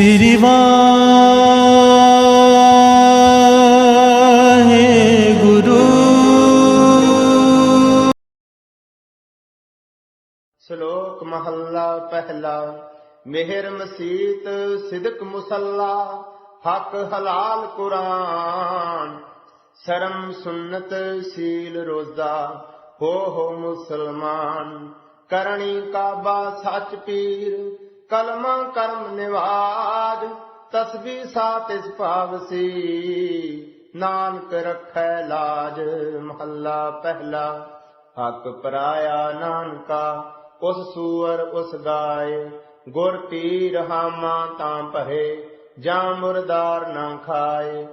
ਸ੍ਰੀ ਵਾਹਿਗੁਰੂ ਸ਼ਲੋਕ ਮਹੱਲਾ ਪਹਿਲਾ, ਮਿਹਰ ਮਸੀਤ ਸਿਦਕ ਮੁਸੱਲਾ, ਹਕ ਹਲਾਲ ਕੁਰਾਨ। ਸ਼ਰਮ ਸੁਨਨਤ ਸੀਲ ਰੋਜ਼ਾ, ਹੋ ਹੋ ਮੁਸਲਮਾਨ। ਕਰਨੀ ਕਾਬਾ ਸੱਚ ਪੀਰ ਕਲਮਾ ਕਰਮ ਨਿਵਾਜ ਤਸਬੀ ਸਾਤ ਇਸ ਭਾਵਸੀ ਨਾਨਕ ਰੱਖੈ ਲਾਜ, ਮਹੱਲਾ ਪਹਿਲਾ। ਹੱਕ ਪਰਾਇਆ ਨਾਨਕਾ, ਉਸ ਸੂਰ ਉਸ ਗਾਏ। ਗੁਰ ਪੀਰ ਹਾਮਾ ਤਾਂ ਭਰੇ, ਜਾਂ ਮੁਰਦਾਰ ਨਾ ਖਾਏ।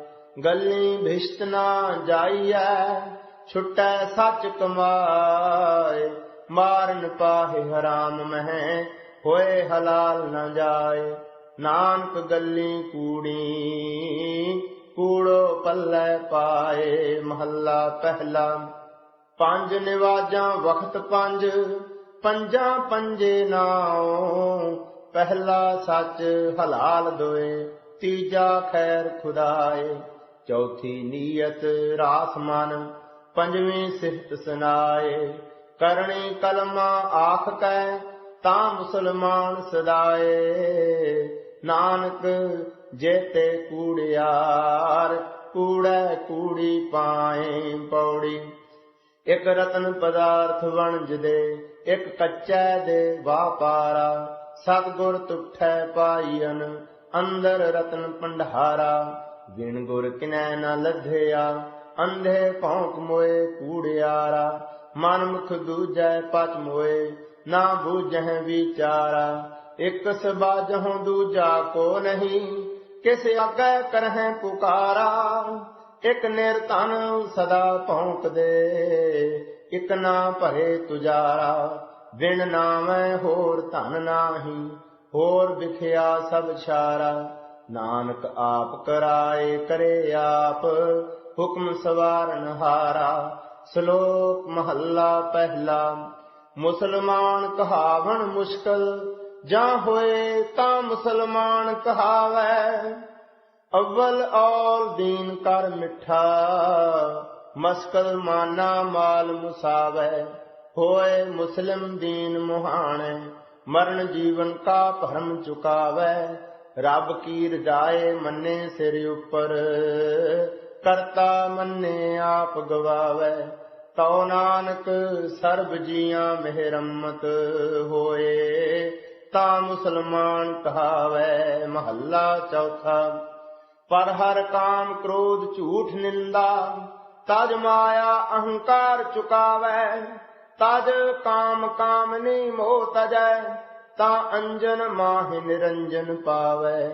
ਗੱਲੀ ਭਿਸ਼ਟ ਨਾ ਜਾਈਐ, ਛੁਟੈ ਸੱਚ ਕਮਾਏ। ਮਾਰਨ ਪਾਹੇ ਹਰਾਮ ਮਹਿ ਹੋਏ ਹਲਾਲ ਨਾ ਜਾਏ, ਨਾਨਕ ਗੱਲੀ ਕੂੜੀ, ਕੂੜੋ ਪੱਲੇ ਪਾਏ ਮਹੱਲਾ ਪਹਿਲਾ। ਪੰਜ ਨਿਵਾਜਾਂ ਵਖਤ ਪੰਜ, ਪੰਜਾਂ ਪੰਜੇ ਨਾਉ, ਪਹਿਲਾ ਸੱਚ ਹਲਾਲ ਦੋਏ, ਤੀਜਾ ਖੈਰ ਖੁਦਾਏ। ਚੌਥੀ ਨੀਅਤ ਰਾਸ ਮਨ, ਪੰਜਵੀਂ ਸਿਫਤ ਸੁਨਾਏ। ਕਰਨੀ ਕਲਮਾ ਆਖ ਕੈ ਤਾਂ ਮੁਸਲਮਾਨ ਸਦਾਏ। ਨਾਨਕ ਜੇਤੇ ਕੂੜਿਆਰ ਕੂੜੈ ਕੂੜੀ ਪਾਏ ਪੌੜੀ। ਇੱਕ ਰਤਨ ਪਦਾਰਥ ਵਣਜ ਦੇ, ਇੱਕ ਕੱਚੈ ਦੇ ਵਾਪਾਰਾ। ਸਤਗੁਰ ਤੁਠੈ ਪਾਈਨ ਅੰਦਰ ਰਤਨ ਭੰਡਾਰਾ। ਵਿਣ ਗੁਰ ਕਿਨੈ ਨ ਲੱਧਿਆ, ਅੰਧੇ ਭੌਂਕ ਮੋਏ ਕੂੜਿਆਰਾ ਮਨ ਮੁਖ ਦੂਜੈ ਪਚ ਮੋਏ ਨਾ ਬੂਝਹਿ ਵਿਚਾਰਾ, ਇਕ ਸਬਾਜਹੁ ਦੂਜਾ ਕੋ ਨਹੀਂ। ਕਿਸ ਆਗੈ ਕਰਹਿ ਪੁਕਾਰਾ, ਇਕ ਨਿਰਧਨ ਸਦਾ ਭੌਂਕਦੇ ਇਕ ਨਾ ਭਰੇ ਤੁਜਾਰਾ ਵਿਣ ਨਾਮੈ ਹੋਰ ਧਨ ਨਾਹੀ, ਹੋਰ ਵਿਖਿਆ ਸਭ ਛਾਰਾ। ਨਾਨਕ ਆਪ ਕਰਾਏ ਕਰੇ ਆਪ, ਹੁਕਮ ਸਵਾਰਨ ਹਾਰਾ। ਸ਼ਲੋਕ ਮਹੱਲਾ ਪਹਿਲਾ। ਮੁਸਲਮਾਨ ਕਹਾਵਣ ਮੁਸ਼ਕਲ, ਜਾਂ ਹੋਏ ਤਾਂ ਮੁਸਲਮਾਨ ਕਹਾਵੈ। ਅਵਲ ਔਲ ਦੀਨ ਕਰ ਮਿੱਠਾ, ਮਸਕਲ ਮਾਨਾ ਮਾਲ ਮੁਸਾਵੈ। ਹੋਏ ਮੁਸਲਿਮ ਦੀਨ ਮੁਹਾਣੇ, ਮਰਨ ਜੀਵਨ ਕਾ ਭਰਮ ਚੁਕਾਵੈ। ਰੱਬ ਕੀ ਰਜਾਏ ਮੰਨੇ ਸਿਰ ਉੱਪਰ, ਕਰਤਾ ਮੰਨੇ ਆਪ ਗਵਾਵੈ। ਤਉ ਨਾਨਕ ਸਰਬ ਜੀਆਂ ਮਿਹਰਮਤ ਹੋਏ, ਤਾਂ ਮੁਸਲਮਾਨ ਕਹਾਵੈ ਮਹੱਲਾ ਚੌਥਾ। ਪਰ ਹਰ ਕਾਮ ਕ੍ਰੋਧ ਝੂਠ ਨਿੰਦਾ, ਤਜ ਮਾਇਆ ਅਹੰਕਾਰ ਚੁਕਾਵੈ, ਤਜ ਕਾਮ ਕਾਮਨੀ ਮੋਹ ਤਜੈ, ਤਾ ਅੰਜਨ ਮਾਹਿ ਨਿਰੰਜਨ ਪਾਵੈ।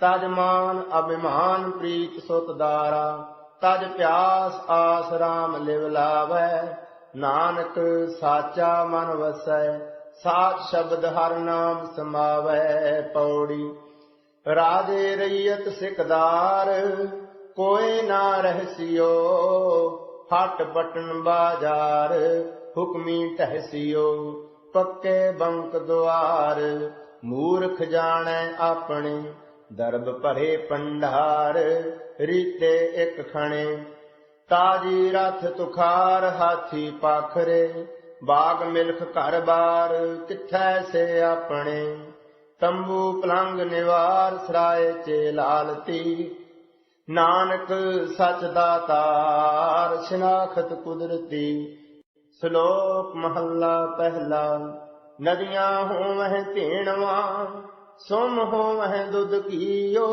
ਤਜ ਮਾਨ ਅਭਿਮਾਨ ਪ੍ਰੀਤ ਸੁਤ ਦਾਰਾ। ਤਜ ਪਿਆਸ ਆਸ ਰਾਮ ਲਿਵ ਲਾਵੈ, ਨਾਨਕ ਸਾਚਾ ਮਨ ਵਸੈ, ਸਾਚ ਸ਼ਬਦ ਹਰ ਨਾਮ ਸਮਾਵੈ ਪੌੜੀ। ਰਾਜੇ ਰਈਅਤ ਸਿਕਦਾਰ ਕੋਈ ਨਾ ਰਹਿਸਿਓ ਹਟ ਬਟਨ ਬਾਜ਼ਾਰ, ਹੁਕਮੀ ਟਹਿਸਿਓ ਪੱਕੇ ਬੰਕ ਦੁਆਰ, ਮੂਰਖ ਜਾਣੈ ਆਪਣੇ। ਦਰਬ ਭਰੇ ਪੰਡਾਰ, ਰੀਤੇ ਇੱਕ ਖਣੇ। ਤਾਜੀ ਰਥ ਤੁਖਾਰ ਹਾਥੀ ਪਾਖਰੇ, ਬਾਗ ਮਿਲਖ ਘਰ ਬਾਰ, ਕਿੱਥੈ ਸੇ ਆਪਣੇ? ਤੰਬੂ ਪਲੰਗ ਨਿਵਾਰ ਸਰਾਏ ਚੇ ਲਾਲਤੀ। ਨਾਨਕ ਸਚ ਦਾਤਾਰ, ਸ਼ਨਾਖਤ ਕੁਦਰਤੀ। ਸ਼ਲੋਕ ਮਹੱਲਾ ਪਹਿਲਾ, ਨਦੀਆਂ ਹੋਵਹਿ ਧੇਣਵਾ ਸੁਮ ਹੋਵਹਿ ਦੁੱਧ ਕੀਓ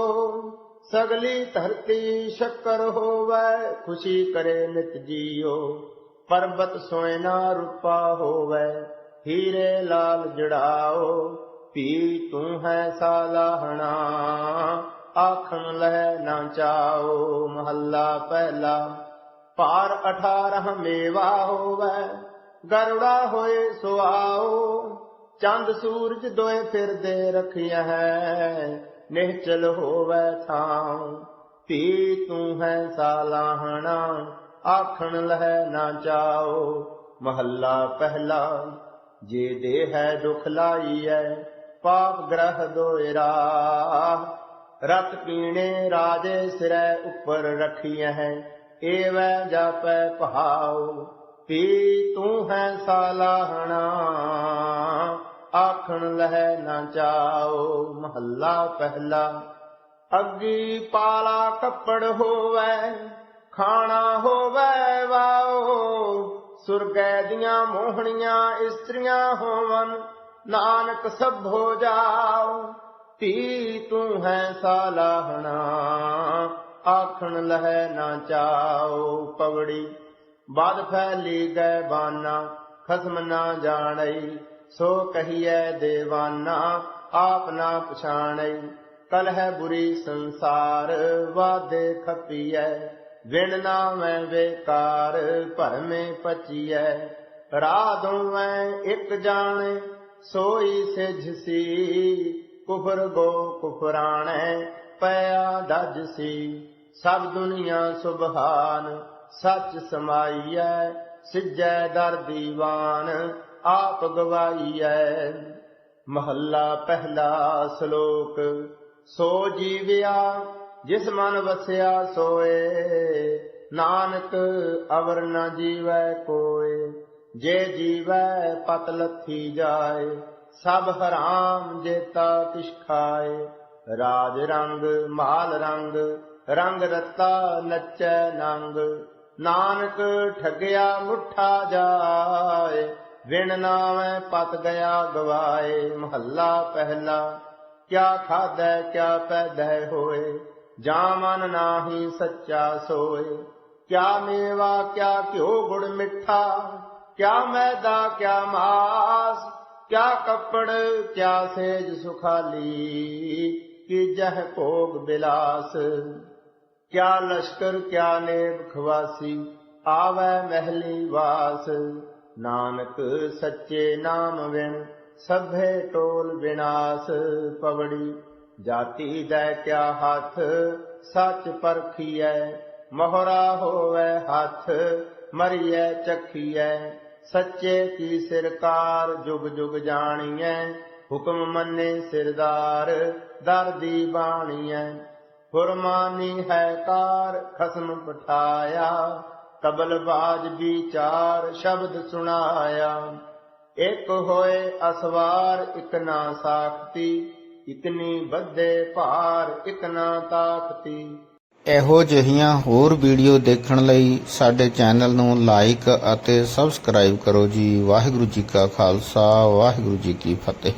ਸਗਲੀ ਧਰਤੀ ਸ਼ੱਕਰ ਹੋਵੈ, ਖੁਸ਼ੀ ਕਰੇ ਨਿਤ ਜੀਓ। ਪਰਬਤ ਸੋਇਨਾ ਰੂਪਾ ਹੋਵੈ, ਹੀਰੇ ਲਾਲ ਜੜਾਓ ਪੀ ਤੂੰ ਹੈ ਸਾਲਾਹਣਾ ਆਖਣ ਲੈ ਨਾ ਚਾਓ, ਮਹੱਲਾ ਪਹਿਲਾ। ਪਾਰ 18 ਮੇਵਾ ਹੋਵੈ, ਗਰੜਾ ਹੋਏ ਸੁਆ ਚੰਦ ਸੂਰਜ ਦੋਏ ਫਿਰਦੇ ਰਖਿਆ ਹੈ ਨਿਹਚਲ ਹੋਵੈ ਥਾਂ। ਧੀ ਤੂੰ ਹੈ ਸਾਲਾਹਣਾ, ਆਖਣ ਲਹਿ ਨਾ ਜਾਓ। ਮਹੱਲਾ ਪਹਿਲਾ, ਜੇ ਦੇ ਹੈ ਦੁਖ ਲਾਈਐ, ਪਾਪ ਗ੍ਰਹ ਦੋਇਰਾ ਰਤ ਪੀਣੇ ਰਾਜੇ ਸਿਰੈ ਉੱਪਰ ਰਖੀਐ ਹੈ, ਏਵੈ ਜਾਪੈ ਭਾਉ ਪੀ ਤੂੰ ਹੈ ਸਾਲਾਹਣਾ ਆਖਣ ਲਹਿ ਨਾ ਚਾਓ ਮਹੱਲਾ ਪਹਿਲਾ। ਅੱਗੀ ਪਾਲਾ ਕੱਪੜ ਹੋਵੇ, ਖਾਣਾ ਹੋਵੇ, ਵਾਓ। ਸੁਰਗੈ ਦੀਆਂ ਮੋਹਣੀਆਂ ਇਸਤਰੀਆਂ ਹੋਵਨ, ਨਾਨਕ ਸਭ ਹੋ ਜਾਓ। ਧੀ ਤੂੰ ਹੈ ਸਾਲਾਹਣਾ ਆਖਣ ਲਹਿ ਨਾ ਚਾਓ ਪਵੜੀ। ਬਾਦ ਫੈਲੀ ਗਏ ਬਾਨਾ, ਖਸਮ ਨਾ ਜਾਣਈ। ਸੋ ਕਹੀਐ ਦੇਵਾਨਾ ਆਪ ਨਾ ਪਛਾਣਈ ਕਲ ਹੈ ਬੁਰੀ ਸੰਸਾਰ ਵਾਦੇ ਖਪੀਐ। ਵਿਣ ਨਾ ਵੇਕਾਰ ਭਰਮੇ ਪਚੀਐ। ਰਾਧੋਂ ਮੈਂ ਇੱਕ ਜਾਣੇ, ਸੋਈ ਸਿਝਸੀ ਕੁਫਰ ਗੋ ਕੁਫਰਾਣੈ, ਪਿਆ ਦਜ ਸੀ। ਸਭ ਦੁਨੀਆ ਸੁਭਾਨ, ਸੱਚ ਸਮਾਈਐ ਸਿਜੈ ਦਰ ਦੀਵਾਨ। ਆਪ ਗਵਾਈਐ। ਮਹੱਲਾ ਪਹਿਲਾ ਸ਼ਲੋਕ, ਸੋ ਜੀਵਿਆ, ਜਿਸ ਮਨ ਵਸਿਆ ਸੋਏ। ਨਾਨਕ ਅਵਰ ਨ ਜੀਵੈ ਕੋਏ, ਜੇ ਜੀਵੈ ਪਤ ਲੱਥੀ ਜਾਏ, ਸਭ ਹਰਾਮ ਜੇਤਾ ਕਿਛ ਖਾਏ। ਰਾਜ ਰੰਗ, ਮਾਲ ਰੰਗ ਰੰਗ ਰਤਾ ਨੱਚੈ ਨੰਗ। ਨਾਨਕ ਠੱਗਿਆ ਮੁੱਠਾ ਜਾਏ ਵਿਣ ਨਾਵੇਂ ਪਤ ਗਿਆ ਗਵਾਏ, ਮਹੱਲਾ ਪਹਿਲਾ। ਕਿਆ ਖਾਦੈ ਕਿਆ ਪੈਦੈ ਹੋਏ ਜਾਂ ਮਨ ਨਾਹੀ ਸੱਚਾ ਸੋਏ। ਕਿਆ ਮੇਵਾ, ਕਿਆ ਘਿਓ ਗੁੜ ਮਿੱਠਾ, ਕਿਆ ਮੈਦਾ, ਕਿਆ ਮਾਸ, ਕਿਆ ਕੱਪੜ, ਕਿਆ ਸੇਜ ਸੁਖਾਲੀ, ਕੀ ਜਹ ਭੋਗ ਬਿਲਾਸ। ਕਿਆ ਲਸ਼ਕਰ, ਕਿਆ ਨੇਬ ਖਵਾਸੀ, ਆਵੈ ਮਹਿਲੀ ਵਾਸ। ਨਾਨਕ ਸੱਚੇ ਨਾਮ ਵਿਣ ਸਭੇ ਟੋਲ ਵਿਨਾਸ਼ ਪਵੜੀ। ਜਾਤੀ ਦੈ ਕਿਆ ਹੱਥ, ਸੱਚ ਪਰਖੀਐ, ਮੋਹਰਾ ਹੋਵੇ ਹੱਥ, ਮਰੀਐ ਚਖੀਐ। ਸੱਚੇ ਕੀ ਸਿਰਕਾਰ ਜੁਗ ਜੁਗ ਜਾਣੀਐ, ਹੁਕਮ ਮੰਨੇ ਸਿਰਦਾਰ, ਦਰ ਦਰਦੀ ਬਾਣੀਐ। ਫੁਰਮਾਨੀ ਹੈ ਕਾਰ ਖਸਮ ਪਠਾਇਆ ਕਬਲ ਬਾਜ ਵਿਚਾਰ ਸ਼ਬਦ ਸੁਣਾਇਆ। ਇਕ ਹੋਏ ਅਸਵਾਰ, ਇਕ ਨਾ ਸਾਖਤੀ, ਇਤਨੀ ਬੱਧੇ ਭਾਰ, ਇਕ ਨਾ ਤਾਕਤੀ। ਇਹੋ ਜਿਹੀਆਂ ਹੋਰ ਵੀਡੀਓ ਦੇਖਣ ਲਈ ਸਾਡੇ ਚੈਨਲ ਨੂੰ ਲਾਈਕ ਅਤੇ ਸਬਸਕ੍ਰਾਈਬ ਕਰੋ ਜੀ। ਵਾਹਿਗੁਰੂ ਜੀ ਕਾ ਖਾਲਸਾ, ਵਾਹਿਗੁਰੂ ਜੀ ਕੀ ਫਤਿਹ।